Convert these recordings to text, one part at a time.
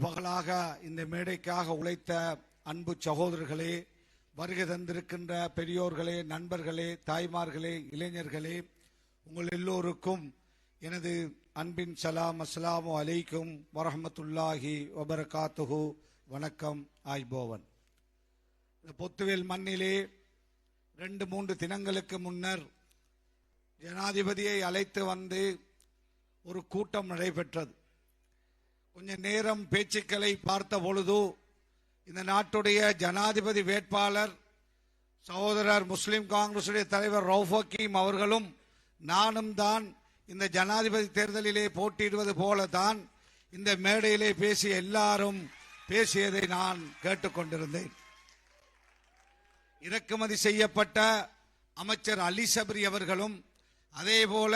பகலாக இந்த மேடைக்காக உழைத்த அன்பு சகோதரர்களே வருகை தந்திருக்கின்ற பெரியோர்களே நண்பர்களே தாய்மார்களே இளைஞர்களே உங்கள் எல்லோருக்கும் எனது அன்பின் சலாம் அஸ்ஸலாமு அலைக்கும் வரஹமத்துல்லாஹி வபரகாத்துஹு. வணக்கம் ஆய்போவன். இந்த பொத்துவேல் மண்ணிலே ரெண்டு மூன்று தினங்களுக்கு முன்னர் ஜனாதிபதியை அழைத்து வந்து ஒரு கூட்டம் நடைபெற்றது. கொஞ்ச நேரம் பேச்சுக்களை பார்த்த பொழுது இந்த நாட்டுடைய ஜனாதிபதி வேட்பாளர் சகோதரர் முஸ்லிம் காங்கிரசுடைய தலைவர் ரவுஃபக்கீம் அவர்களும் நானும் தான் இந்த ஜனாதிபதி தேர்தலிலே போட்டியிடுவது போல தான் இந்த மேடையிலே பேசிய எல்லாரும் பேசியதை நான் கேட்டுக்கொண்டிருந்தேன் இறக்குமதி செய்யப்பட்ட அமைச்சர் அலி சபரி அவர்களும் அதே போல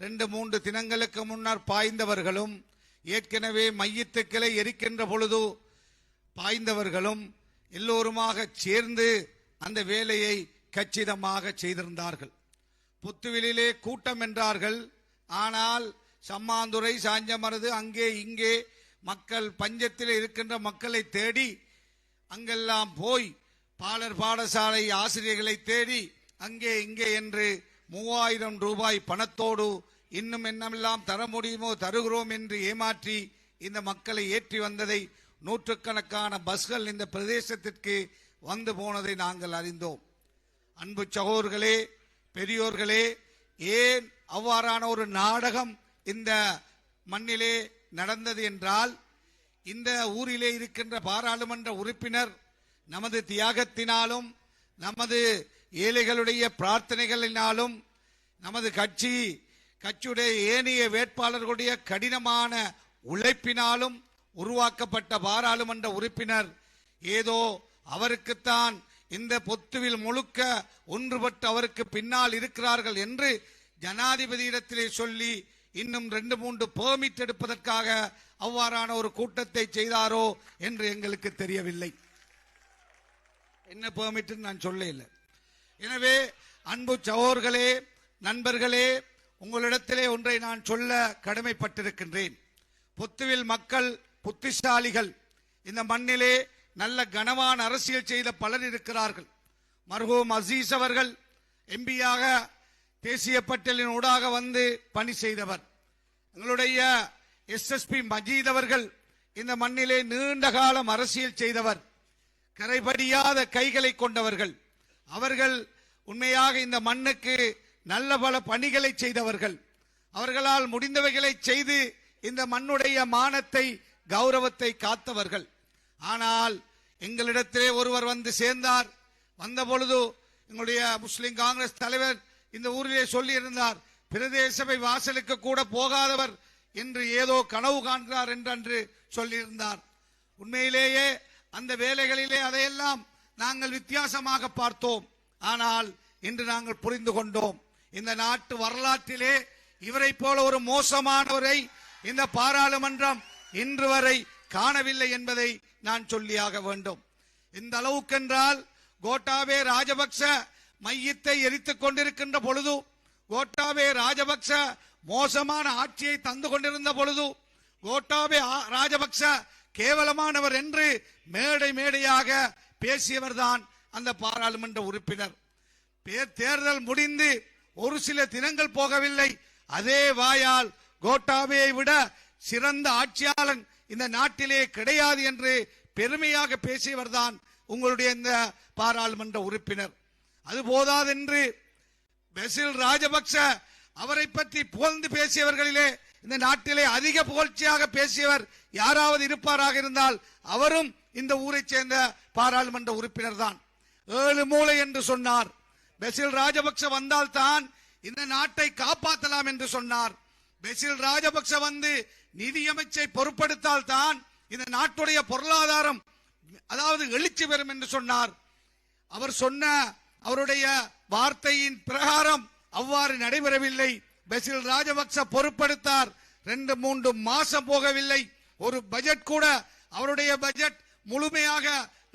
ரெண்டு மூன்று தினங்களுக்கு முன்னர் பாய்ந்தவர்களும் ஏற்கனவே மையத்துக்களை எரிக்கின்ற பொழுது பாய்ந்தவர்களும் எல்லோருமாக சேர்ந்து அந்த வேலையை கச்சிதமாக செய்திருந்தார்கள். புத்துவிலே கூட்டம் என்றார்கள் ஆனால் சம்மாந்துறை சாஞ்சமரது அங்கே இங்கே மக்கள் பஞ்சத்தில் இருக்கின்ற மக்களை தேடி அங்கெல்லாம் போய் பாலர் பாடசாலை ஆசிரியர்களை தேடி அங்கே இங்கே என்று மூவாயிரம் ரூபாய் பணத்தோடு இன்னும் என்னமெல்லாம் தர முடியுமோ தருகிறோம் என்று ஏமாற்றி இந்த மக்களை ஏற்றி வந்ததை நூற்றுக்கணக்கான பஸ்கள் இந்த பிரதேசத்திற்கு வந்து போனதை நாங்கள் அறிந்தோம். அன்பு சகோர்களே பெரியோர்களே ஏன் அவ்வாறான ஒரு நாடகம் இந்த மண்ணிலே நடந்தது என்றால் இந்த ஊரிலே இருக்கின்ற பாராளுமன்ற உறுப்பினர் நமது தியாகத்தினாலும் நமது ஏழைகளுடைய பிரார்த்தனைகளினாலும் நமது கட்சி கட்சியுடைய ஏனைய வேட்பாளர்களுடைய கடினமான உழைப்பினாலும் உருவாக்கப்பட்ட பாராளுமன்ற உறுப்பினர் ஏதோ அவருக்குத்தான் இந்த பொத்துவில் முழுக்க ஒன்றுபட்டு அவருக்கு பின்னால் இருக்கிறார்கள் என்று ஜனாதிபதியிடத்திலே சொல்லி இன்னும் ரெண்டு மூன்று பெர்மிட் எடுப்பதற்காக அவ்வாறான ஒரு கூட்டத்தை செய்தாரோ என்று எங்களுக்கு தெரியவில்லை. என்ன பெர்மிட் நான் சொல்ல இல்லை. எனவே அன்பு சகோர்களே நண்பர்களே உங்களிடத்திலே ஒன்றை நான் சொல்ல கடமைப்பட்டிருக்கின்றேன். பொத்துவில் மக்கள் புத்திசாலிகள் இந்த மண்ணிலே நல்ல கனவான அரசியல் செய்த பலர் இருக்கிறார்கள். மர்ஹூம் அசீஸ் அவர்கள் எம்பியாக தேசிய பட்டியலின் ஊடாக வந்து பணி செய்தவர். எங்களுடைய எஸ்எஸ்பி மஜீத் அவர்கள் இந்த மண்ணிலே நீண்ட காலம் அரசியல் செய்தவர். கரைபடியாத கைகளை கொண்டவர்கள். அவர்கள் உண்மையாக இந்த மண்ணுக்கு நல்ல பல பணிகளை செய்தவர்கள். அவர்களால் முடிந்தவைகளை செய்து இந்த மண்ணுடைய மானத்தை கௌரவத்தை காத்தவர்கள். ஆனால் எங்களிடத்திலே ஒருவர் வந்து சேர்ந்தார். வந்த பொழுது எங்களுடைய முஸ்லிம் காங்கிரஸ் தலைவர் இந்த ஊரிலே சொல்லி இருந்தார் வாசலுக்கு கூட போகாதவர் என்று ஏதோ கனவு காண்கிறார் என்றன்று சொல்லியிருந்தார். உண்மையிலேயே அந்த வேலைகளிலே அதையெல்லாம் நாங்கள் வித்தியாசமாக பார்த்தோம். ஆனால் இன்று நாங்கள் புரிந்து கொண்டோம். இந்த நாட்டு வரலாற்றிலே இவரை போல ஒரு மோசமானவரை இந்த பாராளுமன்றம் இன்று வரை காணவில்லை என்பதை நான் சொல்லியாக வேண்டும். இந்த அளவுக்கென்றால் கோட்டாபே ராஜபக்ச மையத்தை எரித்துக் கொண்டிருக்கின்ற பொழுது கோட்டாபே ராஜபக்ச மோசமான ஆட்சியை தந்து கொண்டிருந்த பொழுது கோட்டாபே ஆ- ராஜபக்ச கேவலமானவர் என்று மேடை மேடையாக பேசியவர்தான் அந்த பாராளுமன்ற உறுப்பினர். தேர்தல் முடிந்து ஒரு சில தினங்கள் போகவில்லை. அதே வாயால் கோட்டாபையை விட சிறந்த ஆட்சியாளன் இந்த நாட்டிலே கிடையாது என்று பெருமையாக பேசியவர்தான் உங்களுடைய இந்த பாராளுமன்ற உறுப்பினர். அது போதாதென்று பெசில் ராஜபக்ச அவரை பற்றி புகழ்ந்து பேசியவர்களிலே இந்த நாட்டிலே அதிக புகழ்ச்சியாக பேசியவர் யாராவது இருப்பாராக இருந்தால் அவரும் இந்த ஊரைச் சேர்ந்த பாராளுமன்ற உறுப்பினர் தான் ஏழு மூளை என்று சொன்னார். பெசில் ராஜபக்ச வந்தால் தான் இந்த நாட்டை காப்பாற்றலாம் என்று சொன்னார். பெசில் ராஜபக்ச வந்து நிதியமைச்சை பொறுப்படுத்தால் தான் இந்த நாட்டுடைய பொருளாதாரம் அதாவது எழுச்சி பெறும் என்று சொன்னார். அவர் சொன்ன அவருடைய வார்த்தையின் பிரகாரம் அவ்வாறு நடைபெறவில்லை. பெசில் ராஜபக்ச பொறுப்படுத்தார் ரெண்டு மூன்று மாசம் போகவில்லை. ஒரு பட்ஜெட் கூட அவருடைய பட்ஜெட் முழுமையாக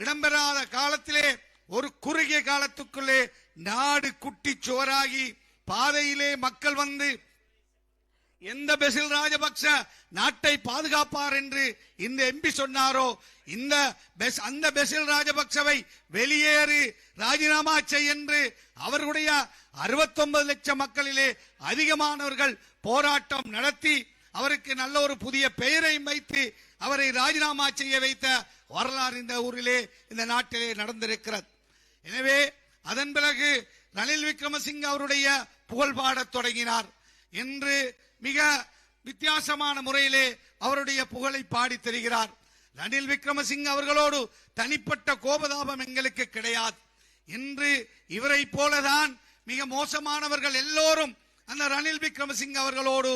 இடம்பெறாத காலத்திலே ஒரு குறுகிய காலத்துக்குள்ளே நாடு குட்டி சோராகி பாதையிலே மக்கள் வந்து எந்த பெசில் ராஜபக்ச நாட்டை பாதுகாப்பார் என்று இந்த எம்பி சொன்னாரோ இந்த பெஸ்- அந்த பெசில் ராஜபக்சவை வெளியேறு ராஜினாமா செய் என்று அவர்களுடைய 69 லட்சம் மக்களிலே அதிகமானவர்கள் போராட்டம் நடத்தி அவருக்கு நல்ல ஒரு புதிய பெயரையும் வைத்து அவரை ராஜினாமா செய்ய வைத்த வரலாறு இந்த ஊரிலே இந்த நாட்டிலே நடந்திருக்கிறது. எனவே அதன் பிறகு ரணில் விக்ரமசிங்க அவருடைய புகழ் பாடத் தொடங்கினார். என்று மிக வித்தியாசமான முறையிலே அவருடைய புகழை பாடி தருகிறார். ரணில் விக்ரமசிங்க அவர்களோடு தனிப்பட்ட கோபதாபம் எங்களுக்கு கிடையாது. இன்று இவரை போலதான் மிக மோசமானவர்கள் எல்லோரும் அந்த ரணில் விக்ரமசிங்க அவர்களோடு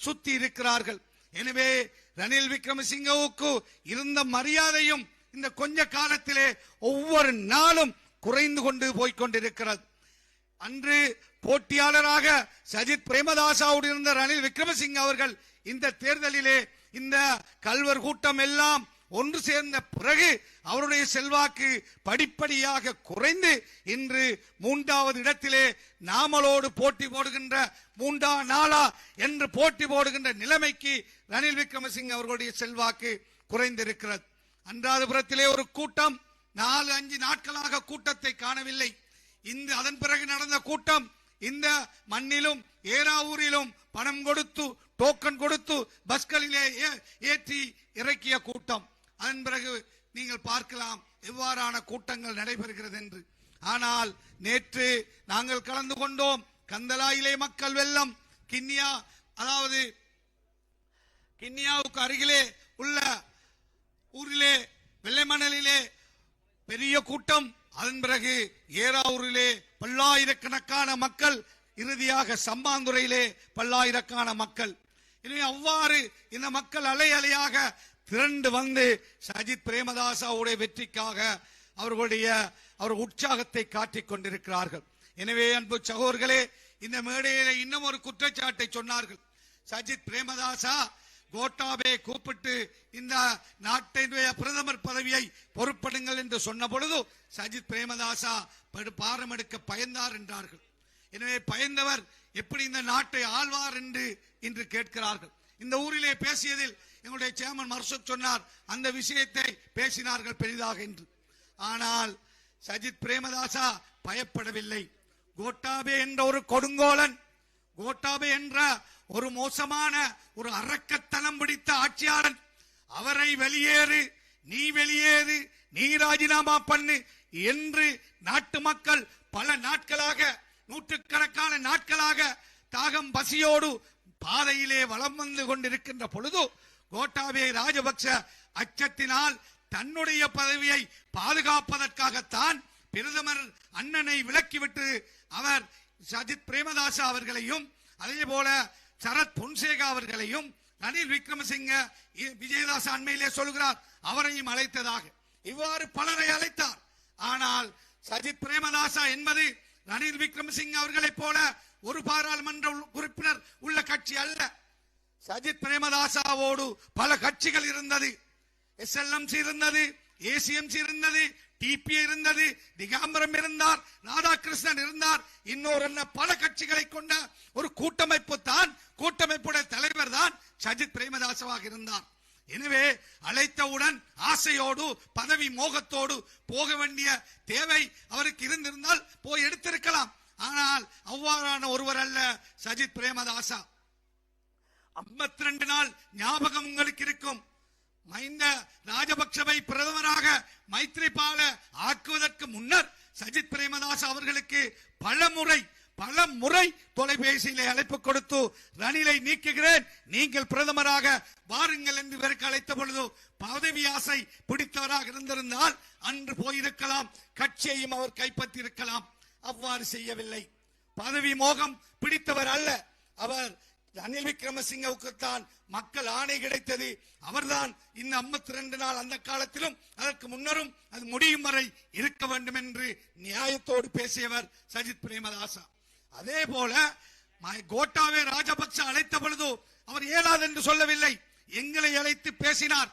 சுத்தி இருக்கிறார்கள். எனவே ரணில் விக்ரமசிங்கவுக்கு இருந்த மரியாதையும் இந்த கொஞ்ச காலத்திலே ஒவ்வொரு நாளும் குறைந்து கொண்டு போய்கொண்டிருக்கிறது அன்று போட்டியாளராக சஜித் பிரேமதாசாவோடு இருந்த ரணில் விக்ரமசிங் அவர்கள் இந்த தேர்தலிலே இந்த கல்வர் கூட்டம் எல்லாம் ஒன்று சேர்ந்த பிறகு அவருடைய செல்வாக்கு படிப்படியாக குறைந்து இன்று மூன்றாவது இடத்திலே நாமளோடு போட்டி போடுகின்ற மூன்றா நாளா என்று போட்டி போடுகின்ற நிலைமைக்கு ரணில் விக்ரமசிங் அவர்களுடைய செல்வாக்கு குறைந்திருக்கிறது. அன்றாதபுரத்திலே ஒரு கூட்டம் நாலு அஞ்சு நாட்களாக கூட்டத்தை காணவில்லை. இந்த அதன் பிறகு நடந்த கூட்டம் இந்த மண்ணிலும் ஏனாவூரிலும் பணம் கொடுத்து டோக்கன் கொடுத்து பஸ்களிலே ஏற்றி இறக்கிய கூட்டம். அதன் பிறகு நீங்கள் பார்க்கலாம் எவ்வாறான கூட்டங்கள் நடைபெறுகிறது என்று. ஆனால் நேற்று நாங்கள் கலந்து கொண்டோம். கந்தலாயிலே மக்கள் வெள்ளம். கிண்ணியா அதாவது கிண்ணியாவுக்கு அருகிலே உள்ள ஊரிலே வெள்ளை மணலிலே பெரிய கூட்டம். அதன் பிறகு ஏராவூரிலே பல்லாயிரக்கணக்கான மக்கள் இறுதியாக சம்மாந்துறையிலே பல்லாயிரக்கான மக்கள். எனவே அவ்வாறு இந்த மக்கள் அலை அலையாக திரண்டு வந்து சஜித் பிரேமதாசாவுடைய வெற்றிக்காக அவர்களுடைய அவர் உற்சாகத்தை காட்டிக் கொண்டிருக்கிறார்கள். எனவே அன்பு சகோர்களே இந்த மேடையில இன்னும் ஒரு குற்றச்சாட்டை சொன்னார்கள். சஜித் பிரேமதாசா கோட்டாபே கூப்பிட்டு இந்த நாட்டினுடைய பிரதமர் பதவியை பொறுப்படுங்கள் என்று சொன்ன பொழுது சஜித் பிரேமதாசா படு- பாரம் எடுக்க பயந்தார் என்றார்கள். எனவே பயந்தவர் எப்படி இந்த நாட்டை ஆழ்வார் என்று இன்று கேட்கிறார்கள். இந்த ஊரிலே பேசியதில் எங்களுடைய சேமன் மர்சுக் சொன்னார் அந்த விஷயத்தை பேசினார்கள் பெரிதாக என்று. ஆனால் சஜித் பிரேமதாசா பயப்படவில்லை. கோட்டாபே என்ற ஒரு கொடுங்கோலன் கோட்டாபே என்ற ஒரு மோசமான ஒரு அரக்கத்தனம் பிடித்த ஆட்சியாளன். அவரை வெளியேறு நீ வெளியேறு நீ ராஜினாமா பண்ணு என்று நாட்டு மக்கள் பல நாட்களாக நூற்றுக்கணக்கான நாட்களாக தாகம் பசியோடு பாதையிலே வலம் வந்து கொண்டிருக்கின்ற பொழுது கோட்டாபே ராஜபக்ச அச்சத்தினால் தன்னுடைய பதவியை பாதுகாப்பதற்காகத்தான் பிரதமர் அண்ணனை விலக்கிவிட்டு அவர் சஜித் பிரேமதாசா அவர்களையும் அதே போல சரத் பொன்சேகா அவர்களையும் ரணில் விக்ரமசிங்க விஜயதாஸ் அண்மையிலே சொல்கிறார் அவரையும் அழைத்ததாக. இவ்வாறு பலரை அழைத்தார். ஆனால் சஜித் பிரேமதாசா என்பது ரணில் விக்ரமசிங்க அவர்களை போல ஒரு பாராளுமன்ற உறுப்பினர் உள்ள கட்சி அல்ல. சஜித் பிரேமதாசாவோடு பல கட்சிகள் இருந்தது. எஸ்எல்எம்சி இருந்தது ஏசிஎம்சி இருந்தது டிபி இருந்தது திகாம்பரம் இருந்தார் ராதாகிருஷ்ணன் இருந்தார் இன்னொரு என்ன பல கட்சிகளை கொண்ட ஒரு கூட்டமைப்பு தான் கூட்டமைப்புடைய தலைவர் தான் சஜித் பிரேமதாசவாக இருந்தார். எனவே அழைத்தவுடன் ஆசையோடு பதவி மோகத்தோடு போக வேண்டிய தேவை அவருக்கு இருந்திருந்தால் போய் எடுத்திருக்கலாம். ஆனால் அவ்வாறான ஒருவர் அல்ல சஜித் பிரேமதாசா. 52 ரெண்டு நாள் ஞாபகம் உங்களுக்கு இருக்கும். மைந்த ராஜபக்சவை பிரதமராக மைத்ரிபால ஆக்குவதற்கு முன்னர் சஜித் பிரேமதாஸ் அவர்களுக்கு பல முறை பல முறை தொலைபேசியிலே அழைப்பு கொடுத்து ரணிலை நீக்குகிறேன் நீங்கள் பிரதமராக வாருங்கள் என்று இவருக்கு அழைத்த பொழுது பதவி ஆசை பிடித்தவராக இருந்திருந்தால் அன்று போயிருக்கலாம் கட்சியையும் அவர் கைப்பற்றி இருக்கலாம் அவ்வாறு செய்யவில்லை. பதவி மோகம் பிடித்தவர் அல்ல. அவர் ரணில் விக்ரமசிங்கவுக்கு தான் மக்கள் ஆணை கிடைத்தது. அவர்தான் இந்த 52 ரெண்டு நாள் அந்த காலத்திலும் அதற்கு முன்னரும் அது முடியும் வரை இருக்க வேண்டும் என்று நியாயத்தோடு பேசியவர் சஜித் பிரேமதாசா. அதே போல கோட்டாவே ராஜபக்ச அழைத்த பொழுது அவர் இயலாது என்று சொல்லவில்லை. எங்களை அழைத்து பேசினார்.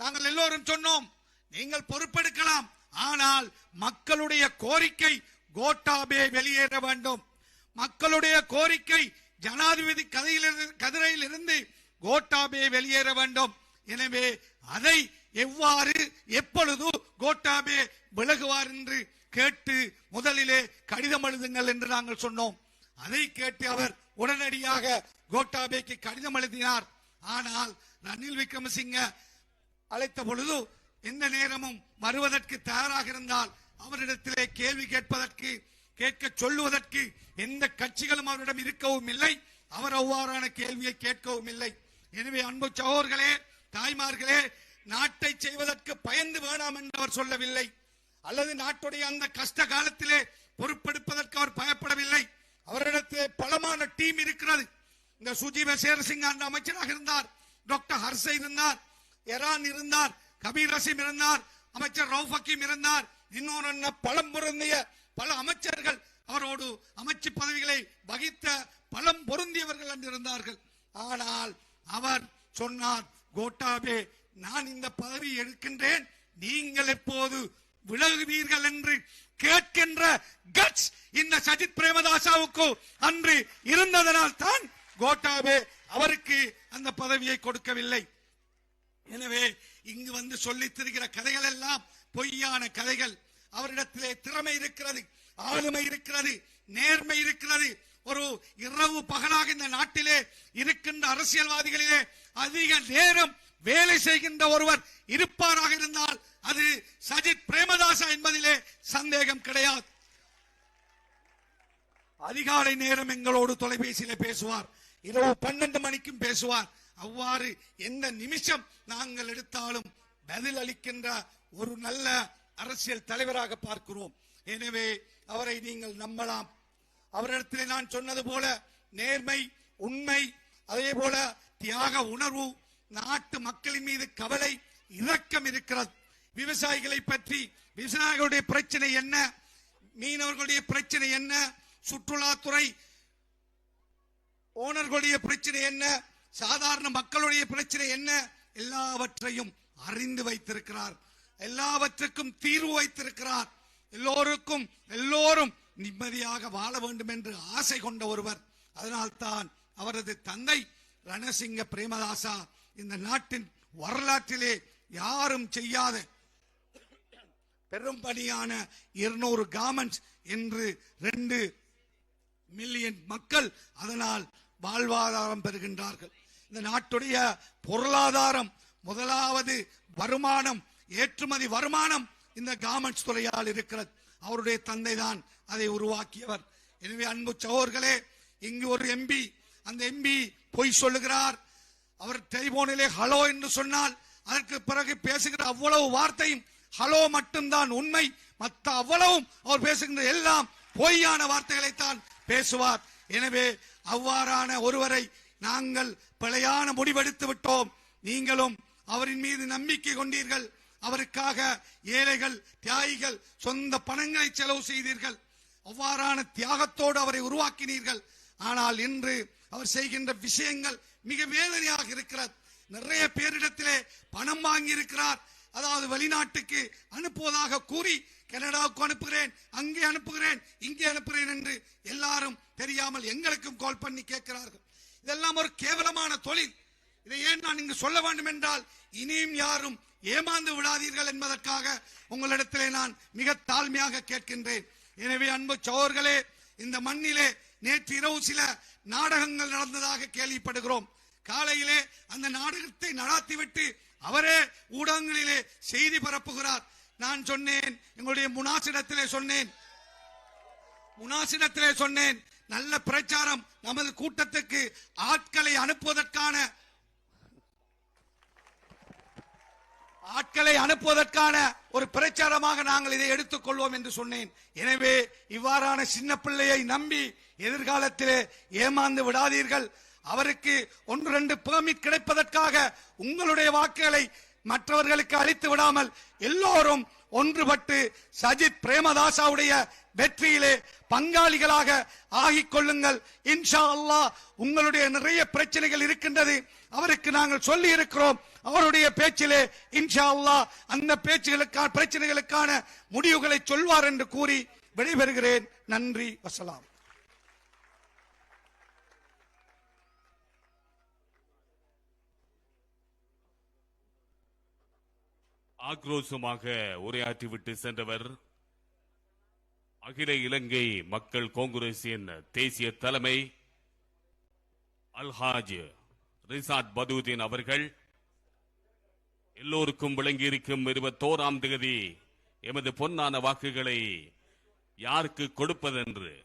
நாங்கள் எல்லோரும் சொன்னோம் நீங்கள் பொறுப்பெடுக்கலாம். ஆனால் மக்களுடைய கோரிக்கை கோட்டாபே வெளியேற வேண்டும். மக்களுடைய கோரிக்கை ஜனாதிபதி கதையிலிருந்து கதிரையிலிருந்து கோட்டாபே வெளியேற வேண்டும். எனவே அதை எவ்வாறு எப்பொழுது கோட்டாபே விலகுவார் என்று கேட்டு முதலிலே கடிதம் எழுதுங்கள் என்று நாங்கள் சொன்னோம். அதை கேட்டு அவர் உடனடியாக கோட்டாபேக்கு கடிதம் எழுதினார். ஆனால் ரணில் விக்ரமசிங்க அழைத்த பொழுது எந்த நேரமும் வருவதற்கு தயாராக இருந்தால் அவரிடத்திலே கேள்வி கேட்பதற்கு கேட்க சொல்லுவதற்கு எந்த கட்சிகளும் அவரிடம் இருக்கவும் இல்லை. அவர் அவ்வாறான கேள்வியை கேட்கவும் இல்லை. எனவே அன்பு சகோதர்களே தாய்மார்களே நாட்டை செய்வதற்கு பயந்து வேணாம் என்று அவர் சொல்லவில்லை. அல்லது நாட்டுடைய அந்த கஷ்ட காலத்திலே பொறுப்பெடுப்பதற்கு அவர் பயப்படவில்லை. அவரிடத்தில் பலமான டீம் இருக்கிறது. இந்த சுஜீவ சேரசிங்க அந்த அமைச்சராக இருந்தார். டாக்டர் ஹர்ஷ இருந்தார். எரான் இருந்தார். கபீர் ரசீம் இருந்தார். அமைச்சர் ரவுஃபக்கீம் இருந்தார். இன்னொரு என்ன பலம் பொருந்திய பல அமைச்சர்கள் அவரோடு அமைச்சு பதவிகளை வகித்த பலம் பொருந்தியவர்கள் என்றிருந்தார்கள் ஆனால் அவர் சொன்னார் கோட்டாபே நான் இந்த பதவி எடுக்கின்றேன். நீங்கள் எப்போது விலகுவீர்கள் என்று கேட்கின்ற கட்ஸ் இந்த சஜித் பிரேமதாசாவுக்கு அன்று இருந்ததனால் தான் கோட்டாபே அவருக்கு அந்த பதவியை கொடுக்கவில்லை. எனவே இங்கு வந்து சொல்லித் திரிகிற கதைகள் எல்லாம் பொய்யான கதைகள். அவரிடத்திலே திறமை இருக்கிறது ஆளுமை இருக்கிறது நேர்மை இருக்கிறது. ஒரு இரவு பகலாக இந்த நாட்டிலே இருக்கின்ற அரசியல்வாதிகளிலே அதிக நேரம் வேலை செய்கின்ற ஒருவர் இருப்பாராக இருந்தால் அது சஜித் பிரேமதாசா என்பதிலே சந்தேகம் கிடையாது. அதிகாலை நேரம் எங்களோடு தொலைபேசியில பேசுவார். இரவு பன்னெண்டு மணிக்கும் பேசுவார். அவ்வாறு எந்த நிமிஷம் நாங்கள் எடுத்தாலும் பதில் அளிக்கின்ற ஒரு நல்ல அரசியல் தலைவராக பார்க்கிறோம். எனவே அவரை நீங்கள் நம்பலாம். அவரிடத்தில் நான் சொன்னது போல நேர்மை உண்மை அதே போல தியாக உணர்வு நாட்டு மக்களின் மீது கவலை இரக்கம் இருக்கிறது. விவசாயிகளை பற்றி விவசாயிகளுடைய பிரச்சனை என்ன? மீனவர்களுடைய பிரச்சனை என்ன? சுற்றுலாத்துறை ஓனர்களுடைய பிரச்சனை என்ன? சாதாரண மக்களுடைய பிரச்சனை என்ன? எல்லாவற்றையும் அறிந்து வைத்திருக்கிறார். எல்லாவற்றுக்கும் தீர்வு வைத்திருக்கிறார். எல்லோருக்கும் எல்லோரும் நிம்மதியாக வாழ வேண்டும் என்று ஆசை கொண்ட ஒருவர். அதனால்தான் அவரது தந்தை ரணசிங்க பிரேமதாசா இந்த நாட்டின் வரலாற்றிலே யாரும் செய்யாத பெரும்படியான இருநூறு கார்மெண்ட்ஸ் என்று ரெண்டு மில்லியன் மக்கள் அதனால் வாழ்வாதாரம் பெறுகின்றார்கள். இந்த நாட்டுடைய பொருளாதாரம் முதலாவது வருமானம் ஏற்றுமதி வருமானம் இந்த கார்மெண்ட்ஸ் துறையால் இருக்கிறது. அவருடைய தந்தை தான் அதை உருவாக்கியவர். எனவே அன்பு சகோர்களே இங்கு ஒரு எம்பி அந்த எம்பி பொய் சொல்லுகிறார். அவர் டெலிபோனிலே ஹலோ என்று சொன்னால் அதற்கு பிறகு பேசுகிற அவ்வளவு வார்த்தையும் ஹலோ மட்டும்தான் உண்மை. மற்ற அவ்வளவும் அவர் பேசுகின்ற எல்லாம் பொய்யான வார்த்தைகளைத்தான் பேசுவார். எனவே அவ்வாறான ஒருவரை நாங்கள் பிழையான முடிவெடுத்து விட்டோம். நீங்களும் அவரின் மீது நம்பிக்கை கொண்டீர்கள். அவருக்காக ஏழைகள் தியாகிகள் சொந்த பணங்களை செலவு செய்தீர்கள். அவ்வாறான தியாகத்தோடு அவரை உருவாக்கினீர்கள். ஆனால் இன்று அவர் செய்கின்ற விஷயங்கள் மிக வேதனையாக இருக்கிறது. நிறைய பேரிடத்திலே பணம் வாங்கி இருக்கிறார் அதாவது வெளிநாட்டுக்கு அனுப்புவதாக கூறி கனடாவுக்கு அனுப்புகிறேன் அங்கே அனுப்புகிறேன் இங்கே அனுப்புகிறேன் என்று எல்லாரும் தெரியாமல் எங்களுக்கும் கால் பண்ணி கேட்கிறார்கள். இதெல்லாம் ஒரு கேவலமான தொழில். இதை ஏன் நான் இங்கு சொல்ல வேண்டும் என்றால் இனியும் யாரும் ஏமாந்து விடாதீர்கள் என்பதற்காக உங்களிடத்திலே நான் மிக தாழ்மையாக கேட்கின்றேன். எனவே அன்பு சோர்களே இந்த மண்ணிலே நேற்று இரவு சில நாடகங்கள் நடந்ததாக கேள்விப்படுகிறோம். காலையிலே அந்த நாடகத்தை நடாத்திவிட்டு அவரே ஊடகங்களிலே செய்தி பரப்புகிறார். நான் சொன்னேன் எங்களுடைய முனாசிடத்திலே சொன்னேன். முனாசிடத்திலே சொன்னேன் நல்ல பிரச்சாரம் நமது கூட்டத்துக்கு ஆட்களை அனுப்புவதற்கான ஆட்களை அனுப்புவதற்கான ஒரு பிரச்சாரமாக நாங்கள் இதை எடுத்துக்கொள்வோம் என்று சொன்னேன். எனவே இவ்வாறான சின்ன பிள்ளையை நம்பி எதிர்காலத்திலே ஏமாந்து விடாதீர்கள். அவருக்கு ஒன்று ரெண்டு பெர்மிட் கிடைப்பதற்காக உங்களுடைய வாக்குகளை மற்றவர்களுக்கு அளித்து விடாமல் எல்லோரும் ஒன்றுபட்டு சஜித் பிரேமதாசாவுடைய வெற்றியிலே பங்காளிகளாக ஆகிக் கொள்ளுங்கள். இன்ஷா அல்லாஹ் உங்களுடைய நிறைய பிரச்சனைகள் இருக்கின்றது. அவருக்கு நாங்கள் சொல்லி இருக்கிறோம் அவருடைய பேச்சிலே இன்ஷா அல்லா அந்த பேச்சுகளுக்கான பிரச்சனைகளுக்கான முடிவுகளை சொல்வார் என்று கூறி விடைபெறுகிறேன். நன்றி வசலாம். ஆக்ரோஷமாக உரையாற்றிவிட்டு சென்றவர் அகில இலங்கை மக்கள் காங்கிரசின் தேசிய தலைமை அல்ஹாஜ் ரிசாத் பதூதீன் அவர்கள் எல்லோருக்கும் விளங்கியிருக்கும் இருபத்தோராம் தேதி எமது பொன்னான வாக்குகளை யாருக்கு கொடுப்பதென்று?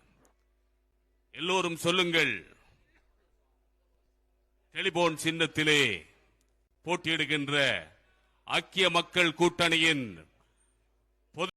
எல்லோரும் சொல்லுங்கள். டெலிபோன் சின்னத்திலே போட்டியிடுகின்ற ஐக்கிய மக்கள் கூட்டணியின்